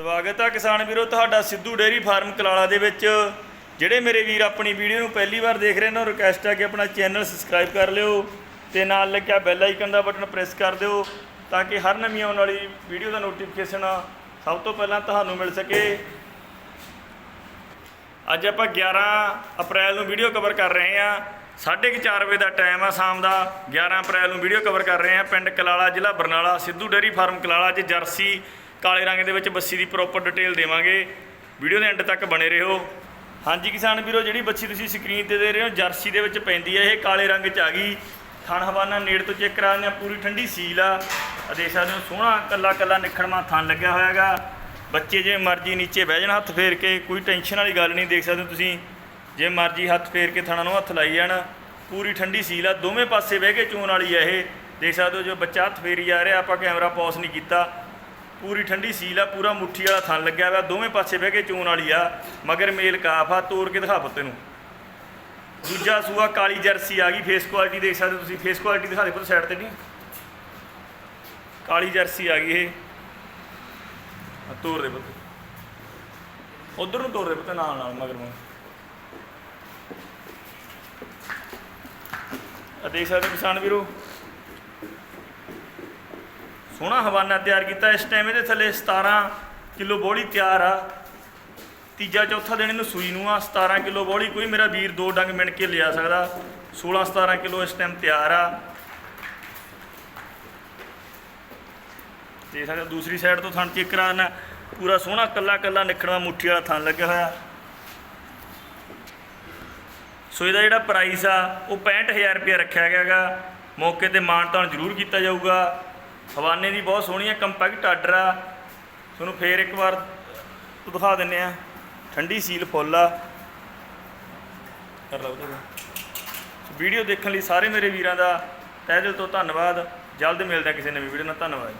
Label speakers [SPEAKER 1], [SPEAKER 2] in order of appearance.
[SPEAKER 1] ਸਵਾਗਤ ਹੈ ਕਿਸਾਨ ਵੀਰੋ, ਤੁਹਾਡਾ ਸਿੱਧੂ ਡੇਅਰੀ ਫਾਰਮ ਕਲਾਲਾ ਦੇ ਵਿੱਚ। ਜਿਹੜੇ ਮੇਰੇ ਵੀਰ ਆਪਣੀ ਵੀਡੀਓ ਨੂੰ ਪਹਿਲੀ ਵਾਰ ਦੇਖ ਰਹੇ ਨੇ ਉਹ ਰਿਕਵੈਸਟ ਹੈ ਕਿ ਆਪਣਾ ਚੈਨਲ ਸਬਸਕ੍ਰਾਈਬ ਕਰ ਲਿਓ ਤੇ ਨਾਲ ਲੱਗਿਆ ਬੈਲ ਆਈਕਨ ਦਾ ਬਟਨ ਪ੍ਰੈਸ ਕਰ ਦਿਓ ਤਾਂ ਕਿ ਹਰ ਨਵੀਂ ਆਉਣ ਵਾਲੀ ਵੀਡੀਓ ਦਾ ਨੋਟੀਫਿਕੇਸ਼ਨ ਸਭ ਤੋਂ ਪਹਿਲਾਂ ਤੁਹਾਨੂੰ ਮਿਲ ਸਕੇ। ਅੱਜ ਆਪਾਂ 11 ਅਪ੍ਰੈਲ ਨੂੰ ਵੀਡੀਓ ਕਵਰ ਕਰ ਰਹੇ ਹਾਂ। 4:30 ਵਜੇ ਦਾ ਟਾਈਮ ਆ ਸ਼ਾਮ ਦਾ। 11 ਅਪ੍ਰੈਲ ਨੂੰ ਵੀਡੀਓ ਕਵਰ ਕਰ ਰਹੇ ਹਾਂ। ਪਿੰਡ ਕਲਾਲਾ ਜ਼ਿਲ੍ਹਾ ਬਰਨਾਲਾ, ਸਿੱਧੂ ਡੇਅਰੀ ਫਾਰਮ ਕਲਾਲਾ 'ਚ ਜਰਸੀ ਕਾਲੇ ਰੰਗ ਦੇ ਵਿੱਚ ਬੱਸੀ ਦੀ ਪ੍ਰੋਪਰ ਡਿਟੇਲ ਦੇਵਾਂਗੇ। ਵੀਡੀਓ ਦੇ ਐਂਡ ਤੱਕ ਬਣੇ ਰਹੋ। ਹਾਂਜੀ ਕਿਸਾਨ ਵੀਰੋ, ਜਿਹੜੀ ਬੱਚੀ ਤੁਸੀਂ ਸਕਰੀਨ ਤੇ ਦੇ ਰਹੇ ਹੋ, ਜਰਸੀ ਦੇ ਵਿੱਚ ਪੈਂਦੀ ਹੈ ਇਹ ਕਾਲੇ ਰੰਗ 'ਚ ਆ ਗਈ। ਥਣ ਹਵਾਨਾ ਨੇੜ ਤੋਂ ਚੈੱਕ ਕਰਾ ਦਿੰਦੇ ਹਾਂ, ਪੂਰੀ ਠੰਡੀ ਸੀਲ ਆ। ਦੇਖ ਸਕਦੇ ਹੋ, ਸੋਹਣਾ ਕੱਲਾ ਕੱਲਾ ਨਿਖੜਮਾ ਥਣ ਲੱਗਿਆ ਹੋਇਆ ਹੈਗਾ। ਬੱਚੇ ਜੇ ਮਰਜ਼ੀ ਨੀਚੇ ਬਹਿ ਜਾਣ, ਹੱਥ ਫੇਰ ਕੇ, ਕੋਈ ਟੈਨਸ਼ਨ ਵਾਲੀ ਗੱਲ ਨਹੀਂ, ਦੇਖ ਸਕਦੇ ਹੋ ਤੁਸੀਂ। ਜੇ ਮਰਜ਼ੀ ਹੱਥ ਫੇਰ ਕੇ ਥਣਾ ਨੂੰ ਹੱਥ ਲਾਈ ਜਾਣ। ਪੂਰੀ ਠੰਡੀ ਸੀਲ ਆ, ਦੋਵੇਂ ਪਾਸੇ ਬਹਿ ਕੇ ਚੋਣ ਵਾਲੀ ਆ ਇਹ। ਦੇਖ ਸਕਦੇ ਹੋ, ਜੋ ਬੱਚਾ ਹੱਥ ਫੇਰੀ ਜਾ ਰਿਹਾ, ਆਪਾਂ ਕੈਮਰਾ ਪੌਸ ਨਹੀਂ ਕੀਤਾ। ਪੂਰੀ ਠੰਡੀ ਸੀਲ ਆ, ਪੂਰਾ ਮੁੱਠੀ ਵਾਲਾ ਥਣ ਲੱਗਿਆ ਵਾ ਦੋਵੇਂ ਪਾਸੇ ਬਹਿ ਕੇ ਚੋਣ ਵਾਲੀ ਆ, ਮਗਰ ਮੇਲ ਕਾਫ ਆ, ਤੋੜ ਕੇ ਦਿਖਾ ਪੁੱਤੇ ਨੂੰ ਦੂਜਾ ਸੂਆ ਕਾਲੀ ਜਰਸੀ ਆ ਗਈ ਫੇਸ ਕੁਆਲਿਟੀ ਦੇਖ ਸਕਦੇ ਹੋ ਤੁਸੀਂ ਫੇਸ ਕੁਆਲਿਟੀ ਦਿਖਾ ਦੇ ਪੁੱਤ ਸਾਈਡ ਤੇ ਨਹੀਂ। ਕਾਲੀ ਜਰਸੀ ਆ ਗਈ ਇਹ। ਆ ਤੋੜ ਦੇ ਪੁੱਤ। ਉਧਰ ਨੂੰ ਤੋੜ ਦੇ ਪੁੱਤ, ਨਾਲ ਨਾਲ, ਮਗਰ ਨੂੰ। ਆ ਦੇਖ ਸਕਦੇ ਹੋ ਕਿਸਾਨ ਵੀਰੋ ਸੋਹਣਾ ਹਵਾਨਾ ਤਿਆਰ ਕੀਤਾ। ਇਸ ਟਾਈਮ ਇਹਦੇ ਥੱਲੇ 17 ਕਿਲੋ ਬੋਲੀ ਤਿਆਰ ਆ। ਤੀਜਾ ਚੌਥਾ ਦਿਨ ਇਹਨੂੰ ਸੂਈ ਨੂੰ ਆ। 17 ਕਿਲੋ ਬੋਲੀ ਕੋਈ ਮੇਰਾ ਵੀਰ ਦੋ ਡੰਗ ਮਿਣ ਕੇ ਲਿਆ ਸਕਦਾ। 16 17 ਕਿਲੋ ਇਸ ਟਾਈਮ ਤਿਆਰ ਆ। ਦੇਖ ਸਕਦੇ ਦੂਸਰੀ ਸਾਈਡ ਤੋਂ ਥਣ ਚੈੱਕ ਕਰਾ ਪੂਰਾ ਸੋਹਣਾ ਕੱਲਾ ਕੱਲਾ ਨਿਖੜਵਾ ਮੁੱਠੀ ਵਾਲਾ ਥਣ ਲੱਗਿਆ ਹੋਇਆ। ਸੋ ਇਹਦਾ ਜਿਹੜਾ ਪ੍ਰਾਈਸ ਆ, ਉਹ 65000 ਰੁਪਏ ਰੱਖਿਆ ਗਿਆ ਗਾ ਮੌਕੇ ਤੇ ਮਾਨਤਾਨ ਜ਼ਰੂਰ ਕੀਤਾ ਜਾਊਗਾ। ਹਵਾਨੇ ਦੀ ਬਹੁਤ ਸੋਹਣੀ ਹੈ ਕੰਪੈਕਟ ਆਰਡਰ ਆ। ਤੁਹਾਨੂੰ ਫੇਰ ਇੱਕ ਵਾਰ ਦਿਖਾ ਦਿੰਨੇ ਆ। ਠੰਡੀ ਸੀਲ ਫੁੱਲ ਆ। ਕਰ ਲਓ ਤੇ ਵੀਡੀਓ ਦੇਖਣ ਲਈ ਸਾਰੇ ਮੇਰੇ ਵੀਰਾਂ ਦਾ ਤਹਿ ਦਿਲ ਤੋਂ ਧੰਨਵਾਦ। ਜਲਦ ਮਿਲਦੇ ਹਾਂ ਕਿਸੇ ਨਵੀਂ ਵੀਡੀਓ ਨਾਲ। ਧੰਨਵਾਦ